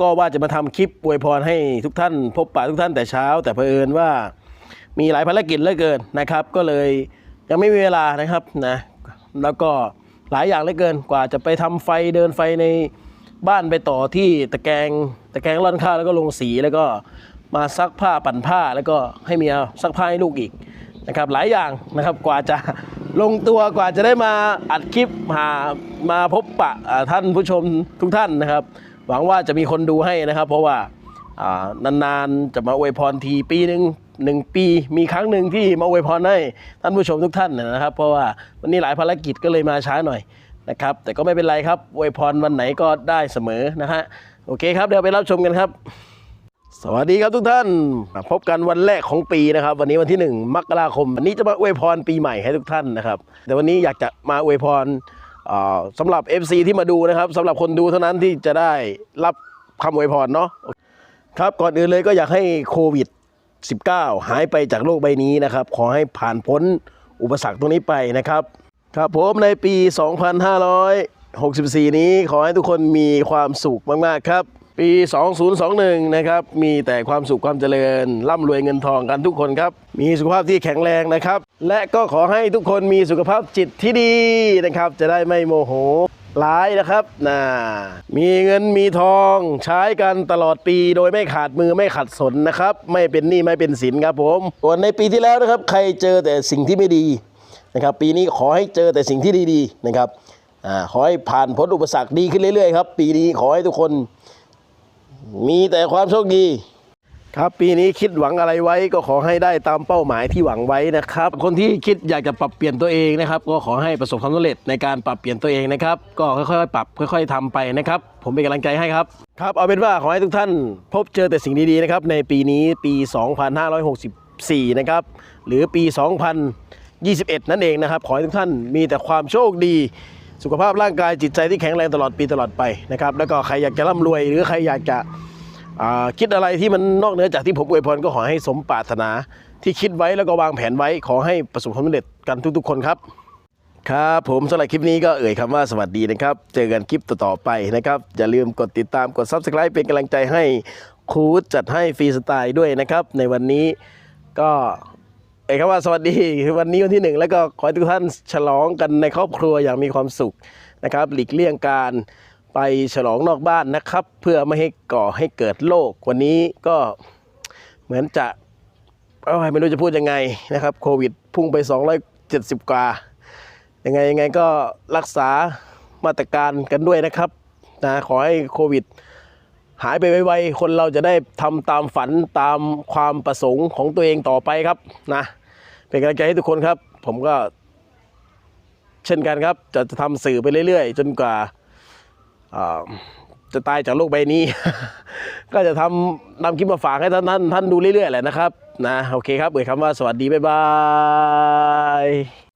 ก็ว่าจะมาทำคลิปอวยพรให้ทุกท่าน พบปะทุกท่านแต่เช้า แต่เผอิญว่ามีหลายภารกิจเหลือเกินนะครับ ก็เลยยังไม่มีเวลานะครับนะแล้วก็หลายอย่างเหลือเกินกว่าจะไปทำไฟเดินไฟในบ้านไปต่อที่ตะแกรงตะแกรงร่อนข้าวแล้วก็ลงสีแล้วก็มาซักผ้าปั่นผ้าแล้วก็ให้เมียซักผ้าให้ลูกอีกนะครับหลายอย่างนะครับกว่าจะลงตัวกว่าจะได้มาอัดคลิปหามาพบปะท่านผู้ชมทุกท่านนะครับ หวังว่าจะมีคนดูให้นะครับ เพราะว่าานานๆจะมาอวยพรทีปีหนึ่งหนึ่งปีมีครั้งหนึ่งที่มาอวยพรให้ท่านผู้ชมทุกท่านนะครับ เพราะว่าวันนี้หลายภารกิจก็เลยมาช้าหน่อยนะครับ แต่ก็ไม่เป็นไรครับอวยพรวันไหนก็ได้เสมอนะฮะโอเคครับเดี๋ยวไปรับชมกันครับ สวัสดีครับทุกท่านพบกันวันแรกของปีนะครับ วันนี้วันที่ 1 มกราคม วันนี้จะมาอวยพรปีใหม่ให้ทุกท่านนะครับ แต่วันนี้อยากจะมาอวยพร สำหรับ FC ที่มาดูนะครับสำหรับคนดูเท่านั้นที่จะได้รับคำอวยพรเนาะครับก่อนอื่นเลยก็อยากให้โควิด 19 หายไปจากโลกใบนี้นะครับ ขอให้ผ่านพ้นอุปสรรคตรงนี้ไปนะครับ ครับผมในปี 2564 นี้ขอให้ทุกคนมีความสุขมากๆครับ ปี 2021 นะครับ มีแต่ความสุขความเจริญร่ำรวยเงินทองกันทุกคนครับ มีสุขภาพที่แข็งแรงนะครับ และก็ขอให้ทุกคนมีสุขภาพจิตที่ดีนะครับ จะได้ไม่โมโหร้ายนะครับนะมีเงินมีทองใช้กันตลอดปีโดยไม่ขาดมือไม่ขัดสนนะครับ ไม่เป็นหนี้ไม่เป็นสินครับผมส่วนในปีที่แล้วนะครับ ใครเจอแต่สิ่งที่ไม่ดีนะครับ ปีนี้ขอให้เจอแต่สิ่งที่ดีๆนะครับอาขอให้ผ่านพ้นอุปสรรคดีขึ้นเรื่อยๆครับ ปีนี้ขอให้ทุกคนมีแต่ความโชคดี ครับปีนี้คิดหวังอะไรไว้ก็ขอให้ได้ตามเป้าหมายที่หวังไว้นะครับ คนที่คิดอยากจะปรับเปลี่ยนตัวเองนะครับ ก็ขอให้ประสบความสำเร็จในการปรับเปลี่ยนตัวเองนะครับ ก็ค่อยๆ ปรับค่อย ๆทำไปนะครับ ผมเป็นกำลังใจให้ครับครับเอาเป็นว่าขอให้ทุกท่าน พบเจอแต่สิ่งดีๆนะครับในปีนี้ปี 2564 นะครับหรือปี 2021 นั่นเองนะครับ ขอให้ทุกท่านมีแต่ความโชคดีสุขภาพร่างกายจิตใจที่แข็งแรงตลอดปีตลอดไปนะครับแล้วก็ใครอยากจะร่ำรวย หรือใครอยากจะ คิดอะไรที่มันนอกเหนือจากที่ผมอวยพรก็ขอให้สมปรารถนา ที่คิดไว้แล้วก็วางแผนไว้ ขอให้ประสบความสำเร็จกันทุกๆ คนครับ ครับผมสำหรับคลิปนี้ก็เอ่ยคำว่าสวัสดีนะครับ เจอกันคลิปต่อๆไปนะครับ อย่าลืมกดติดตามกด Subscribe เป็นกำลังใจให้ครูจัดให้ฟรีสไตล์ด้วยนะครับ ในวันนี้ก็เอ่ยคำว่าสวัสดีวันนี้วันที่หนึ่งแล้วก็ขอให้ทุกท่านฉลองกันในครอบครัวอย่างมีความสุขนะครับ หลีกเลี่ยงการ ไปฉลองนอกบ้านนะครับ เพื่อไม่ให้ก่อให้เกิดโรควันนี้ก็เหมือนจะไม่รู้จะพูดยังไงนะครับโควิดพุ่งไป 270 กว่ายังไงยังไงก็รักษามาตรการกันด้วยนะครับนะขอให้โควิด หายไปไวๆคนเราจะได้ทำตามฝันตามความประสงค์ของตัวเองต่อไปครับนะเป็นกำลังใจให้ทุกคนครับ ผมก็เช่นกันครับ จะจะทำสื่อไปเรื่อยๆ จนกว่า จะตายจากโลกใบนี้ ก็จะทำนำคลิปมาฝากให้ท่านท่านท่านดูเรื่อยๆแหละนะครับนะโอเคครับเอ่ยคำว่าสวัสดีบ๊ายบาย